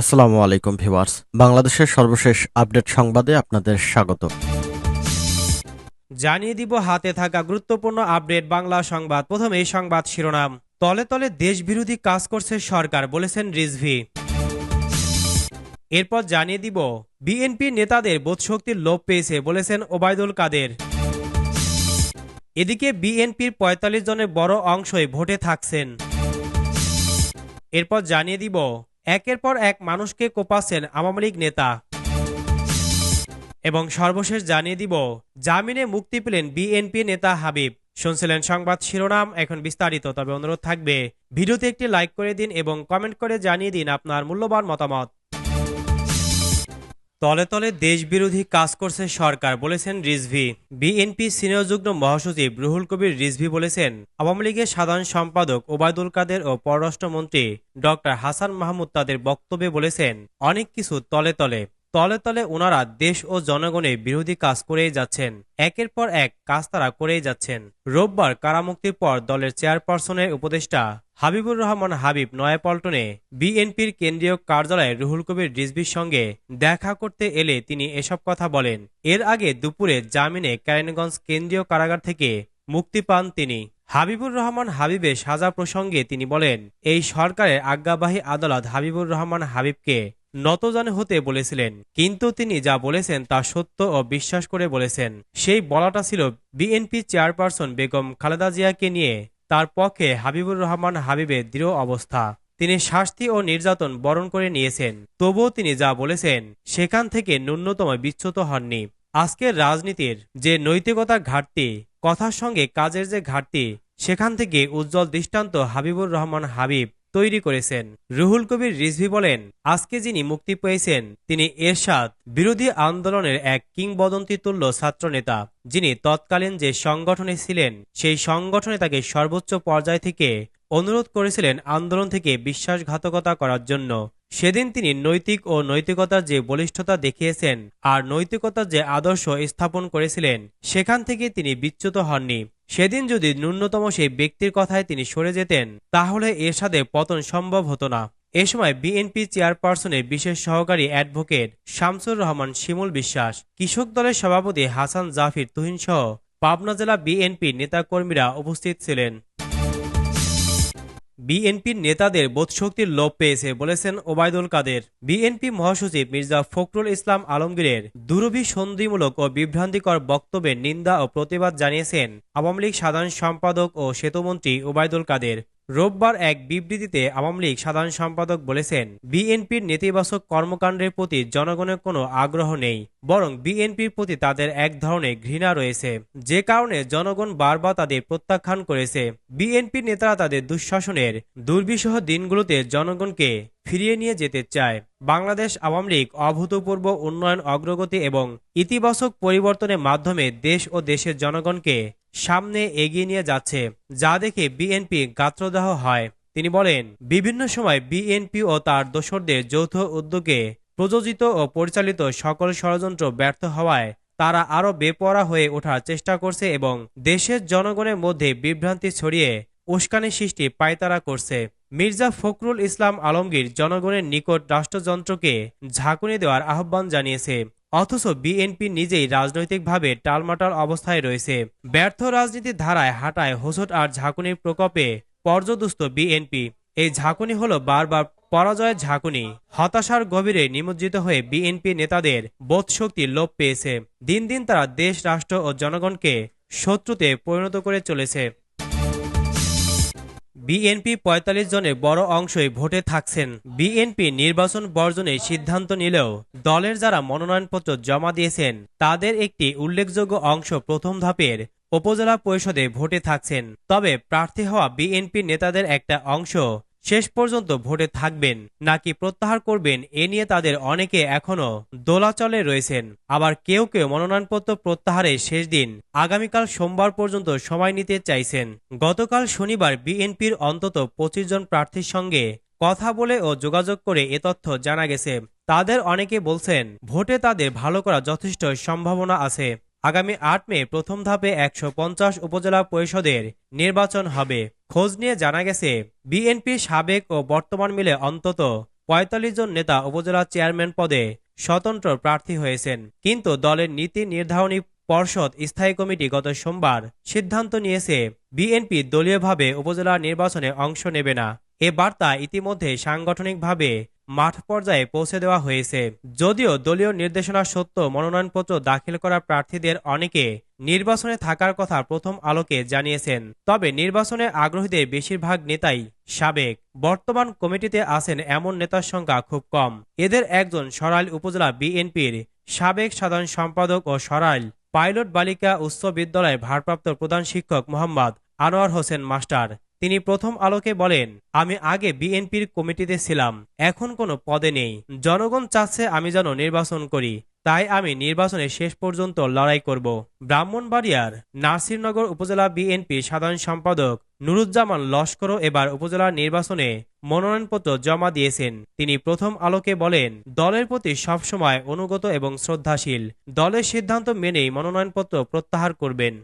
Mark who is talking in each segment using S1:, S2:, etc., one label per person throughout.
S1: আসসালামু আলাইকুম ভিওয়ার্স বাংলাদেশের সর্বশেষ আপডেট সংবাদে আপনাদের স্বাগত
S2: জানিয়ে দিব হাতে থাকা গুরুত্বপূর্ণ আপডেট বাংলা সংবাদ এই সংবাদ শিরোনাম তলে তলে দেশবিরোধী কাজ করছে সরকার বলেছেন রিজভি এরপর জানিয়ে দিব বিএনপি নেতাদের বোধশক্তির লোভ পেয়েছে বলেছেন ওবায়দুল কাদের এদিকে বিএনপির পঁয়তাল্লিশ জনের বড় অংশই ভোটে থাকছেন এরপর জানিয়ে দিব একের পর এক মানুষকে কোপাচ্ছেন আওয়ামী লীগ নেতা এবং সর্বশেষ জানিয়ে দিব জামিনে মুক্তি পেলেন বিএনপি নেতা হাবিব শুনছিলেন সংবাদ শিরোনাম এখন বিস্তারিত তবে অনুরোধ থাকবে ভিডিওতে একটি লাইক করে দিন এবং কমেন্ট করে জানিয়ে দিন আপনার মূল্যবান মতামত
S3: তলে তলে দেশবিরোধী কাজ করছে সরকার বলেছেন রিজভি বিএনপি সিনিয়র যুগ্ম মহাসচিব রুহুল কবির রিজভি বলেছেন আওয়ামী লীগের সাধারণ সম্পাদক ওবায়দুল কাদের ও পররাষ্ট্রমন্ত্রী ডক্টর হাসান মাহমুদ তাদের বক্তব্যে বলেছেন অনেক কিছু তলে তলে তলে তলে ওনারা দেশ ও জনগণের বিরোধী কাজ করেই যাচ্ছেন একের পর এক কাজ তারা করেই যাচ্ছেন রোববার কারামুক্তির পর দলের চেয়ারপারসনের উপদেষ্টা হাবিবুর রহমান হাবিব নয়াপল্টনে বিএনপির কেন্দ্রীয় কার্যালয়ে রুহুল কবির রিজবির সঙ্গে দেখা করতে এলে তিনি এসব কথা বলেন এর আগে দুপুরে জামিনে ক্যারেনগঞ্জ কেন্দ্রীয় কারাগার থেকে মুক্তি পান তিনি হাবিবুর রহমান হাবিবের সাজা প্রসঙ্গে তিনি বলেন এই সরকারের আজ্ঞাবাহী আদালত হাবিবুর রহমান হাবিবকে নতজান হতে বলেছিলেন কিন্তু তিনি যা বলেছেন তা সত্য ও বিশ্বাস করে বলেছেন সেই বলাটা ছিল বিএনপি চেয়ারপারসন বেগম খালেদা জিয়াকে নিয়ে তার পক্ষে হাবিবুর রহমান হাবিবের দৃঢ় অবস্থা তিনি শাস্তি ও নির্যাতন বরণ করে নিয়েছেন তবুও তিনি যা বলেছেন সেখান থেকে ন্যূনতম বিচ্যুত হননি আজকের রাজনীতির যে নৈতিকতা ঘাটতি কথার সঙ্গে কাজের যে ঘাটতি সেখান থেকে উজ্জ্বল দৃষ্টান্ত হাবিবুর রহমান হাবিব তৈরি করেছেন রুহুল কবির রিজভি বলেন আজকে যিনি মুক্তি পেয়েছেন তিনি এরশাদ বিরোধী আন্দোলনের এক কিংবদন্তি তুল্য ছাত্রনেতা যিনি তৎকালীন যে সংগঠনে ছিলেন সেই সংগঠনে তাকে সর্বোচ্চ পর্যায় থেকে অনুরোধ করেছিলেন আন্দোলন থেকে বিশ্বাসঘাতকতা করার জন্য সেদিন তিনি নৈতিক ও নৈতিকতার যে বলিষ্ঠতা দেখিয়েছেন আর নৈতিকতার যে আদর্শ স্থাপন করেছিলেন সেখান থেকে তিনি বিচ্যুত হননি সেদিন যদি ন্যূনতম সেই ব্যক্তির কথায় তিনি সরে যেতেন তাহলে এরশাদে পতন সম্ভব হতো না এ সময় বিএনপি চেয়ারপারসনের বিশেষ সহকারী অ্যাডভোকেট শামসুর রহমান শিমুল বিশ্বাস কৃষক দলের সভাপতি হাসান জাফির তুহিনসহ পাবনা জেলা বিএনপি নেতাকর্মীরা উপস্থিত ছিলেন
S4: বিএনপির নেতাদের বোধশক্তির লোভ পেয়েছে বলেছেন ওবায়দুল কাদের বিএনপি মহাসচিব মির্জা ফখরুল ইসলাম আলমগীরের সন্ধিমূলক ও বিভ্রান্তিকর বক্তব্যের নিন্দা ও প্রতিবাদ জানিয়েছেন আওয়ামী লীগ সাধারণ সম্পাদক ও সেতুমন্ত্রী ওবায়দুল কাদের রোববার এক বিবৃতিতে আওয়ামী লীগ সাধারণ সম্পাদক বলেছেন বিএনপির নেতিবাচক কর্মকাণ্ডের প্রতি জনগণের কোনো আগ্রহ নেই বরং বিএনপির প্রতি তাদের এক ধরনের ঘৃণা রয়েছে যে কারণে জনগণ বারবার তাদের প্রত্যাখ্যান করেছে বিএনপি নেতারা তাদের দুঃশাসনের দুর্বিষহ দিনগুলোতে জনগণকে ফিরিয়ে নিয়ে যেতে চায় বাংলাদেশ আওয়ামী লীগ অভূতপূর্ব উন্নয়ন অগ্রগতি এবং ইতিবাচক পরিবর্তনের মাধ্যমে দেশ ও দেশের জনগণকে সামনে এগিয়ে নিয়ে যাচ্ছে যা দেখে বিএনপি গাত্রদাহ হয় তিনি বলেন বিভিন্ন সময় বিএনপি ও তার দোসরদের যৌথ উদ্যোগে প্রযোজিত ও পরিচালিত সকল ষড়যন্ত্র ব্যর্থ হওয়ায় তারা আরও বেপরা হয়ে ওঠার চেষ্টা করছে এবং দেশের জনগণের মধ্যে বিভ্রান্তি ছড়িয়ে উস্কানি সৃষ্টি পায়তারা করছে মির্জা ফখরুল ইসলাম আলমগীর জনগণের নিকট রাষ্ট্রযন্ত্রকে ঝাঁকুনি দেওয়ার আহ্বান জানিয়েছে অথচ বিএনপি নিজেই রাজনৈতিকভাবে টালমাটাল অবস্থায় রয়েছে ব্যর্থ রাজনীতির ধারায় হাঁটায় হোসট আর ঝাঁকুনির প্রকোপে পর্যদুস্ত বিএনপি এই ঝাঁকুনি হলো বারবার পরাজয়ের ঝাঁকুনি হতাশার গভীরে নিমজ্জিত হয়ে বিএনপি নেতাদের বোধশক্তি লোপ পেয়েছে দিন দিন তারা দেশ রাষ্ট্র ও জনগণকে শত্রুতে পরিণত করে চলেছে
S5: বিএনপি ৪৫ জনের বড় অংশই ভোটে থাকছেন বিএনপি নির্বাচন বর্জনের সিদ্ধান্ত নিলেও দলের যারা মনোনয়নপত্র জমা দিয়েছেন তাদের একটি উল্লেখযোগ্য অংশ প্রথম ধাপের উপজেলা পরিষদে ভোটে থাকছেন তবে প্রার্থী হওয়া বিএনপি নেতাদের একটা অংশ শেষ পর্যন্ত ভোটে থাকবেন নাকি প্রত্যাহার করবেন এ নিয়ে তাদের অনেকে এখনও দোলাচলে রয়েছেন আবার কেউ কেউ মনোনয়নপত্র প্রত্যাহারের শেষ দিন আগামীকাল সোমবার পর্যন্ত সময় নিতে চাইছেন গতকাল শনিবার বিএনপির অন্তত পঁচিশ জন প্রার্থীর সঙ্গে কথা বলে ও যোগাযোগ করে এ তথ্য জানা গেছে তাদের অনেকে বলছেন ভোটে তাদের ভালো করা যথেষ্ট সম্ভাবনা আছে আগামী আট মে প্রথম ধাপে একশো উপজেলা পরিষদের নির্বাচন হবে খোঁজ নিয়ে জানা গেছে বিএনপি সাবেক ও বর্তমান মিলে অন্তত পঁয়তাল্লিশ জন নেতা উপজেলা চেয়ারম্যান পদে স্বতন্ত্র প্রার্থী হয়েছেন কিন্তু দলের নীতি নির্ধারণী পর্ষদ স্থায়ী কমিটি গত সোমবার সিদ্ধান্ত নিয়েছে বিএনপি দলীয়ভাবে উপজেলা নির্বাচনে অংশ নেবে না এ বার্তা ইতিমধ্যে সাংগঠনিকভাবে মাঠ পর্যায়ে পৌঁছে দেওয়া হয়েছে যদিও দলীয় নির্দেশনা সত্য মনোনয়নপত্র দাখিল করা প্রার্থীদের অনেকে নির্বাচনে থাকার কথা প্রথম আলোকে জানিয়েছেন তবে নির্বাচনে আগ্রহীদের বেশিরভাগ নেতাই সাবেক বর্তমান কমিটিতে আছেন এমন নেতার সংখ্যা খুব কম এদের একজন সরাইল উপজেলা বিএনপির সাবেক সাধারণ সম্পাদক ও সরাইল পাইলট বালিকা উচ্চ বিদ্যালয়ের ভারপ্রাপ্ত প্রধান শিক্ষক মোহাম্মদ আনোয়ার হোসেন মাস্টার তিনি প্রথম আলোকে বলেন আমি আগে বিএনপির কমিটিতে ছিলাম এখন কোনো পদে নেই জনগণ চাচ্ছে আমি যেন নির্বাচন করি তাই আমি নির্বাচনে শেষ পর্যন্ত লড়াই করব ব্রাহ্মণবাড়িয়ার নাসিরনগর উপজেলা বিএনপি সাধারণ সম্পাদক নুরুজ্জামান লস্করও এবার উপজেলা নির্বাচনে মনোনয়নপত্র জমা দিয়েছেন তিনি প্রথম আলোকে বলেন দলের প্রতি সবসময় অনুগত এবং শ্রদ্ধাশীল দলের সিদ্ধান্ত মেনেই মনোনয়নপত্র প্রত্যাহার করবেন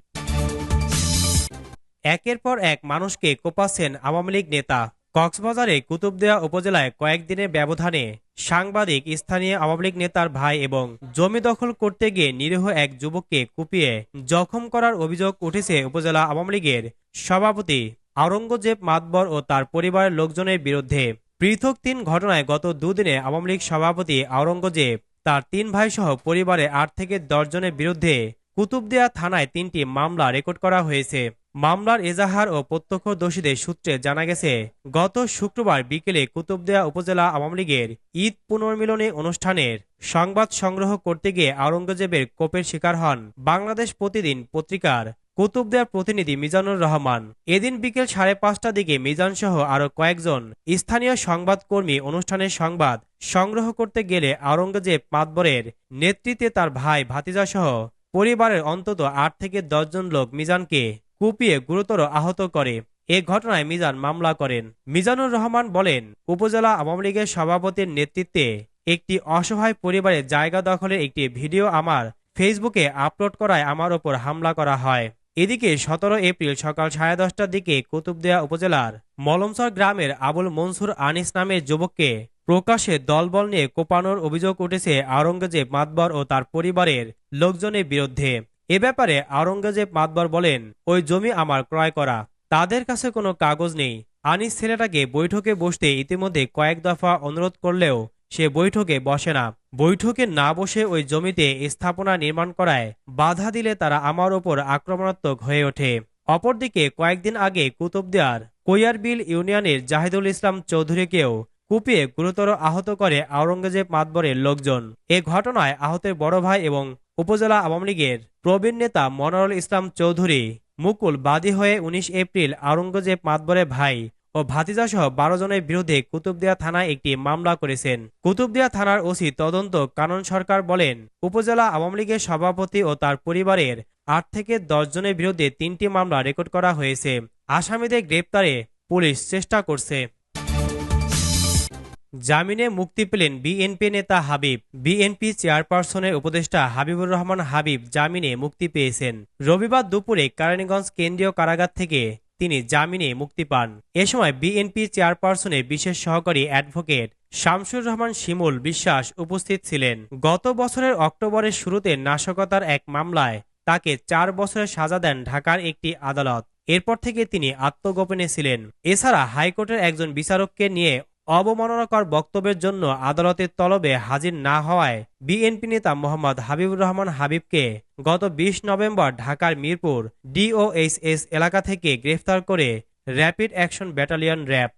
S6: একের পর এক মানুষকে কোপাচ্ছেন আওয়ামী লীগ নেতা কক্সবাজারে কুতুবদেয়া উপজেলায় কয়েকদিনের ব্যবধানে সাংবাদিক স্থানীয় আওয়ামী লীগ নেতার ভাই এবং জমি দখল করতে গিয়ে নিরীহ এক যুবককে কুপিয়ে জখম করার অভিযোগ উঠেছে উপজেলা আওয়ামী লীগের সভাপতি আওরঙ্গজেব মাতবর ও তার পরিবারের লোকজনের বিরুদ্ধে পৃথক তিন ঘটনায় গত দুদিনে আওয়ামী লীগ সভাপতি আওরঙ্গজেব তার তিন ভাইসহ পরিবারে আট থেকে দশজনের বিরুদ্ধে কুতুবদিয়া থানায় তিনটি মামলা রেকর্ড করা হয়েছে মামলার এজাহার ও প্রত্যক্ষদর্শীদের সূত্রে জানা গেছে গত শুক্রবার বিকেলে কুতুবদেয়া উপজেলা আওয়ামী লীগের ঈদ পুনর্মিলনী অনুষ্ঠানের সংবাদ সংগ্রহ করতে গিয়ে আওরঙ্গজেবের কোপের শিকার হন বাংলাদেশ প্রতিদিন পত্রিকার কুতুবদেয়ার প্রতিনিধি মিজানুর রহমান এদিন বিকেল সাড়ে পাঁচটা দিকে মিজানসহ আরও কয়েকজন স্থানীয় সংবাদকর্মী অনুষ্ঠানের সংবাদ সংগ্রহ করতে গেলে আওরঙ্গজেব মাতবরের নেতৃত্বে তার ভাই ভাতিজাসহ পরিবারের অন্তত আট থেকে দশজন লোক মিজানকে কুপিয়ে গুরুতর আহত করে এ ঘটনায় মিজান মামলা করেন মিজানুর রহমান বলেন উপজেলা আওয়ামী লীগের সভাপতির নেতৃত্বে একটি অসহায় পরিবারের জায়গা দখলের একটি ভিডিও আমার ফেসবুকে আপলোড করায় আমার ওপর হামলা করা হয় এদিকে সতেরো এপ্রিল সকাল সাড়ে দশটার দিকে কুতুবদিয়া উপজেলার মলমসর গ্রামের আবুল মনসুর আনিস নামের যুবককে প্রকাশ্যে দলবল নিয়ে কোপানোর অভিযোগ উঠেছে আওরঙ্গজেব মাতবর ও তার পরিবারের লোকজনের বিরুদ্ধে এ ব্যাপারে আওরঙ্গজেব মাতবর বলেন ওই জমি আমার ক্রয় করা তাদের কাছে কোনো কাগজ নেই আনিস ছেলেটাকে বৈঠকে বসতে ইতিমধ্যে কয়েক দফা অনুরোধ করলেও সে বৈঠকে বসে না বৈঠকে না বসে ওই জমিতে স্থাপনা নির্মাণ করায় বাধা দিলে তারা আমার ওপর আক্রমণাত্মক হয়ে ওঠে অপরদিকে কয়েকদিন আগে কুতুবদিয়ার কৈয়ারবিল ইউনিয়নের জাহিদুল ইসলাম চৌধুরীকেও কুপিয়ে গুরুতর আহত করে আওরঙ্গজেব মাতবরের লোকজন এ ঘটনায় আহতের বড় ভাই এবং উপজেলা আওয়ামী লীগের প্রবীণ নেতা মনোয়ারুল ইসলাম চৌধুরী মুকুল বাদী হয়ে ১৯ এপ্রিল আওরঙ্গজেব মাতবরে ভাই ও ভাতিজা সহ বারো জনের বিরুদ্ধে কুতুবদিয়া থানায় একটি মামলা করেছেন কুতুবদিয়া থানার ওসি তদন্ত কানন সরকার বলেন উপজেলা আওয়ামী লীগের সভাপতি ও তার পরিবারের আট থেকে দশ জনের বিরুদ্ধে তিনটি মামলা রেকর্ড করা হয়েছে আসামিদের গ্রেপ্তারে পুলিশ চেষ্টা করছে
S7: জামিনে মুক্তি পেলেন বিএনপি নেতা হাবিব বিএনপি চেয়ারপারসনের উপদেষ্টা হাবিবুর রহমান হাবিব জামিনে মুক্তি পেয়েছেন রবিবার দুপুরে কারানীগঞ্জ কেন্দ্রীয় কারাগার থেকে তিনি জামিনে মুক্তি পান এ সময় বিএনপি চেয়ারপারসনের বিশেষ সহকারী অ্যাডভোকেট শামসুর রহমান শিমুল বিশ্বাস উপস্থিত ছিলেন গত বছরের অক্টোবরের শুরুতে নাশকতার এক মামলায় তাকে চার বছরের সাজা দেন ঢাকার একটি আদালত এরপর থেকে তিনি আত্মগোপনে ছিলেন এছাড়া হাইকোর্টের একজন বিচারককে নিয়ে অবমাননাকর বক্তব্যের জন্য আদালতের তলবে হাজির না হওয়ায় বিএনপি নেতা মোহাম্মদ হাবিবুর রহমান হাবিবকে গত ২০ নভেম্বর ঢাকার মিরপুর ডিওএইচএস এলাকা থেকে গ্রেফতার করে র্যাপিড অ্যাকশন ব্যাটালিয়ন র্যাব